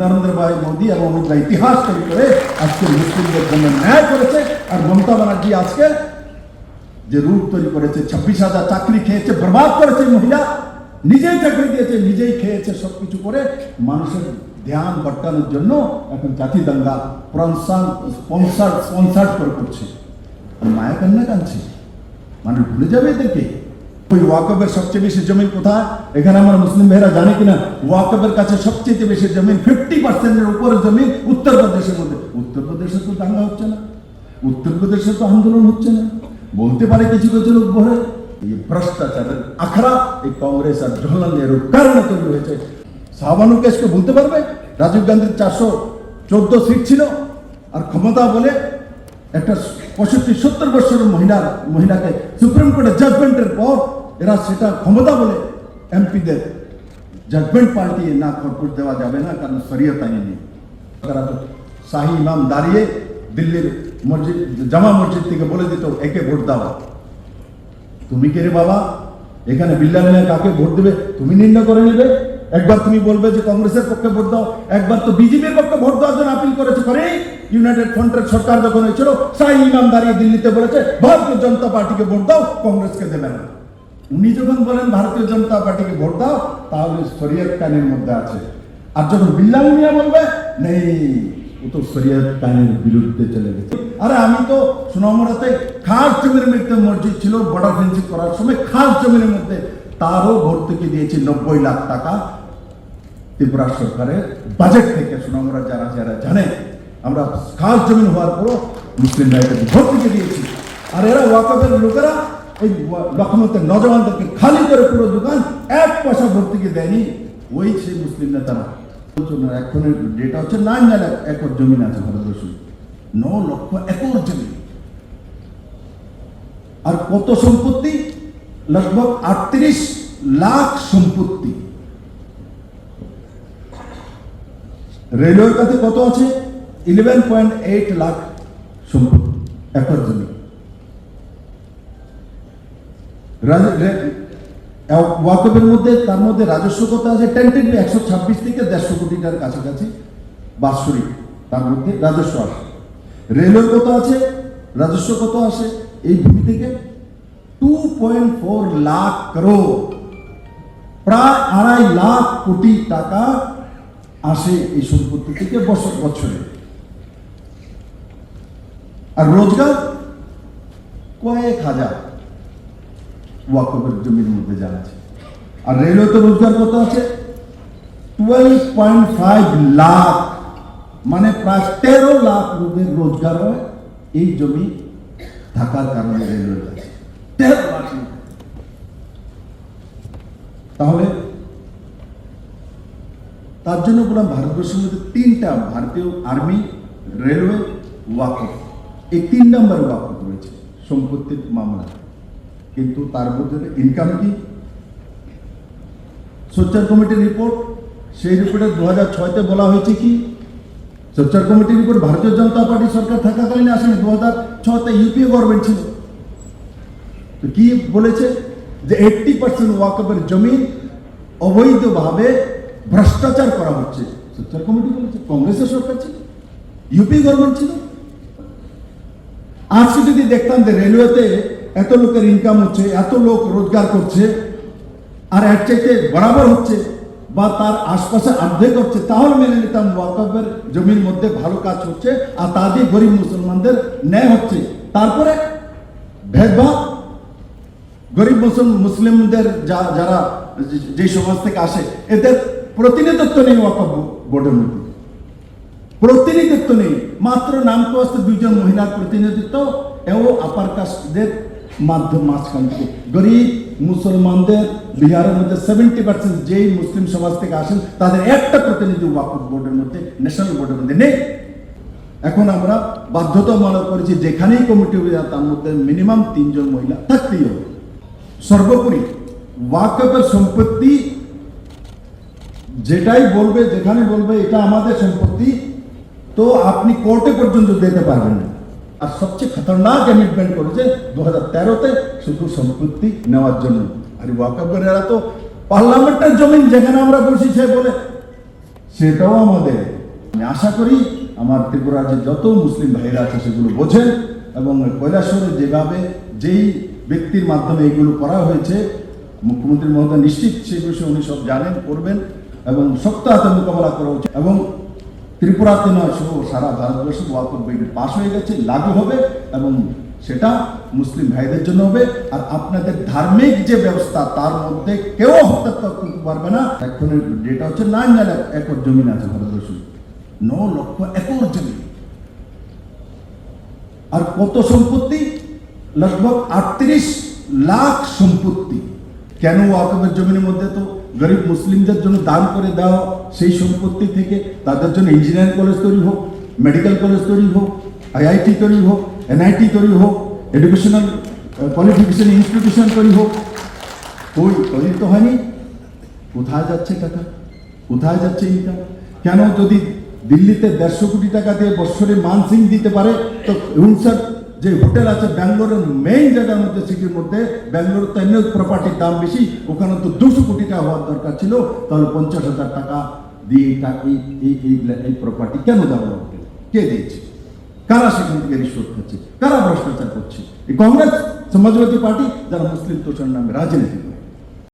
নরেন্দ্র ভাই মোদী এবং অমিত ভাই ইতিহাস তৈরি করে আজকে মুসলিমদের জন্য ন্যায় করেছে। আর মমতা ব্যানার্জি আজকে যে রূপ তৈরি করেছে, ছাব্বিশ হাজার চাকরি খেয়েছে, বরবাদ করেছে মহিলা। নিজেই চাকরি দিয়েছে, নিজেই খেয়েছে সব কিছু করে মানুষের ধ্যান ভটকানোর জন্য এখন জাতি দাঙ্গা স্পন্সার স্পন্সার করে করছে মায়া কান্না কাঁদছে। মানুষ ভুলে যাবে এদেরকে। ওই ওয়াকবের সবচেয়ে বেশি জমিন কোথায়? এখানে আমার মুসলিম ভাইরা জানে কিনা? ওয়াকবের কাছে সবচেয়ে বেশি জমিন ফিফটি পার্সেন্টের উপরে জমিন উত্তরপ্রদেশের মধ্যে। উত্তরপ্রদেশে তো দাঙ্গা হচ্ছে না। উত্তরপ্রদেশে তো আন্দোলন হচ্ছে না। বলতে পারে কিছু কিছু লোক বলে, এই ভ্রষ্টাচারের আখড়া এই কংগ্রেস আর জওহরলাল নেহরুর কারণে তৈরি হয়েছে। শাহবানু কেসকে বলতে পারবে, রাজীব গান্ধীর চারশো চোদ্দ সিট ছিল, আর ক্ষমতা বলে একটা পঁয়ষট্টি সত্তর বছরের মহিলার মহিলাকে সুপ্রিম কোর্টের জাজমেন্টের পর এরা সেটা ক্ষমতা বলে এমপিদের জাজমেন্ট পাল্টিয়ে না খরপুর দেওয়া যাবে না, কারণ শরীয়ত আইনে তারা তো শাহী ইমাম দাঁড়িয়ে দিল্লির মসজিদ, জামা মসজিদ থেকে বলে দিত, একে ভোট দাও। তুমি কে রে বাবা? এখানে বিল্লাল মিয়া কাকে ভোট দেবে? তুমি নির্ণয় করে নেবে? একবার তুমি বলবে যে কংগ্রেসের পক্ষে ভোট দাও। একবার তো বিজেপির পক্ষে ভোট দেওয়ার জন্য আপিল করেছে করে ইউনাইটেড ফ্রন্টের সরকার যখন হয়েছিল শাহী ইমাম দাঁড়িয়ে দিল্লিতে বলেছে, ভারতীয় জনতা পার্টিকে ভোট দাও, কংগ্রেসকে দেবে না। উনি যখন বলেন ভারতীয় জনতা পার্টিকে ভোট দাও, তাহলে শরীয়ত কানের মধ্যে আছে। আর যখন বিল্লাল মিয়া বলবে, নেই, ও তো কানের বিরুদ্ধে চলে গেছে। আরে আমি তো খাস জমির মধ্যে মসজিদ ছিল, বর্ডার ফেন্সিং করার সময় খাস জমির মধ্যে তারও ভর্তুকি দিয়েছি নব্বই লাখ টাকা। ত্রিপুরা সরকারের বাজেট থেকে সোনামুড়া যারা যারা জানে, আমরা খাস জমিন হওয়ার পরও মুসলিম ভাইদেরকে ভর্তুকি দিয়েছি। আর এরা ওয়াকফের লোকেরা লখনৌতে নজওয়ানদেরকে খালি করে পুরো দোকান এক পয়সা ভর্তুকি দেয়নি। ওই সেই মুসলিম নেতারা এখনের হচ্ছে নাইন একর আছে ভারতবর্ষে। ন লক্ষ একর জমি। আর কত সম্পত্তি? লগভগ আটত্রিশ লাখ সম্পত্তি। রেলওয়ের কাছে কত আছে? ইলেভেন পয়েন্ট এইট লাখ সম্পত্তি, একর জমি। ওয়াকফের মধ্যে, তার মধ্যে রাজস্ব কত আছে টেন্টেড একশো ছাব্বিশ থেকে দেড়শো কোটি টাকার কাছাকাছি বাৎসরিক, তার মধ্যে রাজস্ব আসে। রেলওয়ে কত আছে? রাজস্ব কত আসে? এই ভূমি থেকে two point four lakh crore প্রায় আড়াই লাখ কোটি টাকা আসে এই সম্পত্তি থেকে বছর বছরে। আর রোজগার কয়েক হাজার। ওয়াকফের জমির মধ্যে যা আছে। আর রেলওয়ে তো রোজগার কত আছে। টুয়েলভ পয়েন্ট ফাইভ লাখ মানে প্রায় তেরো লাখ লোকের রোজগার হয় এই জমি থাকার কারণে রেলওয়ের কাছে তেরো লাখ তাহলে তার জন্য বললাম ভারতবর্ষের মধ্যে তিনটা ভারতীয় আর্মি, রেলওয়ে, ওয়াকফ। এই তিন নম্বর ওয়াকফ রয়েছে, সম্পত্তির মামলা। কিন্তু তার মধ্যে ইনকাম কি? সোচ্চার কমিটির রিপোর্ট সেই রিপোর্টে দু হাজার ছয়তে বলা হয়েছে কি? সোচ্চার কমিটির রিপোর্ট ভারতীয় জনতা পার্টি সরকার থাকাকালীন আসেনি দু হাজার ছতে ইউপিএ গভর্নমেন্ট ছিল। তো কি বলেছে? যে এইটটি পার্সেন্ট ওয়াকফের জমি অবৈধভাবে ভ্রষ্টাচার করা হচ্ছে। সোচ্চার কমিটি বলেছে, কংগ্রেসের সরকার ছিল ইউপি গভর্নমেন্ট ছিল। আজকে যদি দেখতাম যে রেলওয়েতে এত লোকের ইনকাম হচ্ছে, এত লোক রোজগার করছে, আর এর চাইতে বরাবর হচ্ছে বা তার আশপাশে অর্ধেক হচ্ছে, তাহলে মেনে নিতাম ওয়াকফের জমির মধ্যে ভালো কাজ হচ্ছে, আর তা দিয়ে গরিব মুসলমানদের ন্যায় হচ্ছে। তারপরে ভেদভাব, গরিব মুসল- মুসলিমদের যা, যারা যে- সমাজ থেকে আসে, এদের প্রতিনিধিত্ব নেই ওয়াকফ বোর্ডের মধ্যে। প্রতিনিধিত্ব নেই। মাত্র নাম দুইজন মহিলার প্রতিনিধিত্ব, এও আপার কাস্টদের মাধ্যম মাঝখান থেকে। গরিব মুসলমানদের বিহারের মধ্যে সেভেন্টি পার্সেন্ট যেই মুসলিম সমাজ থেকে আসেন, তাদের একটা প্রতিনিধি ওয়াকফ বোর্ডের মধ্যে ন্যাশনাল বোর্ডের মধ্যে নেই। এখন আমরা বাধ্যতামূলক করেছি, যেখানেই কমিটি হবে তার মধ্যে মিনিমাম তিনজন মহিলা থাকতেই হবে। সর্বোপরি ওয়াকফের সম্পত্তি যেটাই বলবে, যেখানে বলবে, এটা আমাদের সম্পত্তি, তো আপনি কোর্টে পর্যন্ত যেতে পারবেন না। আর সবচেয়ে খতরনাক অ্যামিটমেন্ট করেছে দু হাজার তেরোতে শুধু সম্পত্তি নেওয়ার জন্য। আর ওয়াকফের এরা তো পার্লামেন্টের জমিন যেখানে আমরা বসি সে বলে, সেটাও আমাদের। আমি আশা করি আমার ত্রিপুরার যে যত মুসলিম ভাইরা আছে সেগুলো বোঝেন এবং কৈলাসরে যেভাবে যেই ব্যক্তির মাধ্যমে এগুলো করা হয়েছে, মুখ্যমন্ত্রী মহোদয় নিশ্চিত সেই বিষয়ে উনি সব জানেন, করবেন এবং হাতে মোকাবেলা করা উচিত। এবং ত্রিপুরাতে নয় সহ সারা ভারতবর্ষে ওয়াকফ বিল পাশ হয়ে গেছে, লাগু হবে এবং সেটা মুসলিম ভাইদের জন্য হবে। আর আপনাদের ধার্মিক যে ব্যবস্থা, তার মধ্যে কেউ হস্তক্ষেপ করতে পারবে না। এখন যেটা হচ্ছে নাইন নাইন একর জমিন আছে ভারতবর্ষে। ন লক্ষ একর জমি। আর কত সম্পত্তি? লগভগ আটত্রিশ লাখ সম্পত্তি। কেন ওয়াকফের জমিনের মধ্যে তো গরিব মুসলিমদের জন্য দান করে দেওয়া সেই সম্পত্তি থেকে তাদের জন্য ইঞ্জিনিয়ারিং কলেজ তৈরি হোক মেডিকেল কলেজ তৈরি হোক আইআইটি তৈরি হোক এনআইটি তৈরি হোক এডুকেশনাল কোয়ালিফিকেশন ইনস্টিটিউশন তৈরি হোক। ওই তৈরি তো হয়নি। কোথায় যাচ্ছে টাকা? কোথায় যাচ্ছে ইনকাম কেন যদি দিল্লিতে দেড়শো কোটি টাকা দিয়ে বৎসরে মানসিং দিতে পারে, তো উনসার যে হোটেল আছে ব্যাঙ্গালোরের মেইন জায়গার মধ্যে, সিটির মধ্যে, ব্যাঙ্গালোর তো এমনি প্রপার্টির দাম বেশি, ওখানে তো দুশো কোটি টাকা হওয়ার দরকার ছিল, তাহলে পঞ্চাশ হাজার টাকা দিয়ে এই প্রপার্টি কেন দেওয়া হোটেল? কে দিয়েছে? কারা সেখান থেকে রিশোধ খাচ্ছে কারা ভ্রষ্টাচার করছে? এই কংগ্রেস, সমাজবাদী পার্টি, যারা মুসলিম তোষার নামে রাজনীতি করে।